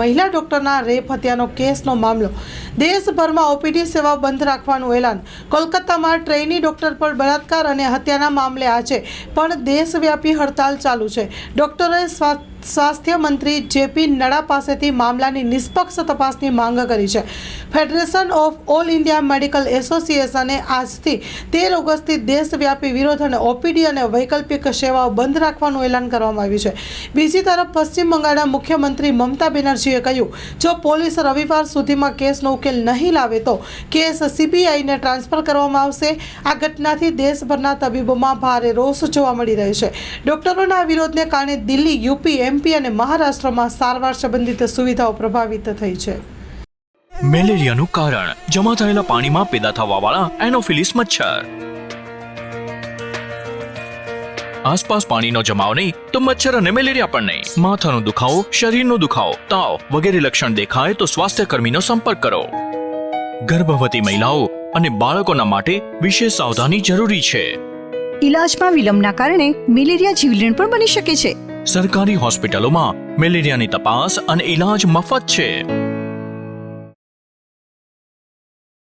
મહિલા ડોક્ટરના રેપ હત્યાનો કેસનો મામલો. દેશભરમાં ઓપીડી સેવા બંધ રાખવાનું એલાન. કોલકાતામાં ટ્રેની ડોક્ટર પર બળાત્કાર અને હત્યાના મામલે આજે પણ દેશવ્યાપી હડતાલ ચાલુ છે. ડોક્ટરોએ સ્વા સ્વાસ્થ્ય મંત્રી જેપી નડા પાસેથી મામલાની નિષ્પક્ષ તપાસની માંગ કરી છે. Federation of all India medical એસોસિએશને આજથી તેર ઓગસ્ટથી દેશવ્યાપી વિરોધ અને ઓપીડી અને વૈકલ્પિક સેવાઓ બંધ રાખવાનું એલાન કરવામાં આવ્યું છે. બીજી તરફ, પશ્ચિમ બંગાળના મુખ્યમંત્રી મમતા બેનર્જીએ કહ્યું, જો પોલીસ રવિવાર સુધીમાં કેસનો ઉકેલ નહીં લાવે તો કેસ સીબીઆઈને ટ્રાન્સફર કરવામાં આવશે. આ ઘટનાથી દેશભરના તબીબોમાં ભારે રોષ જોવા મળી રહ્યો છે. ડોક્ટરોના વિરોધને કારણે દિલ્હી, યુપી એમપી અને મહારાષ્ટ્રમાં સારવાર સંબંધિત સુવિધાઓ પ્રભાવિત થઈ છે. મેલેરિયાનું કારણ. જમા થયેલા પાણીમાં પેદા થવાવાળા એનોફિલિસ મચ્છર. આસપાસ પાણીનો જમાવ નહીં તો મચ્છર અને મેલેરિયા પણ નહીં. માથાનો દુખાવો શરીરનો દુખાવો તાવ વગેરે લક્ષણ દેખાય તો સ્વાસ્થ્ય કર્મીનો સંપર્ક કરો. ગર્ભવતી મહિલાઓ અને બાળકોના માટે વિશેષ સાવધાની જરૂરી છે. ઈલાજમાં વિલંબના કારણે મેલેરિયા જીવલેણ પણ બની શકે છે. સરકારી હોસ્પિટલોમાં મેલેરિયાની તપાસ અને ઈલાજ મફત છે.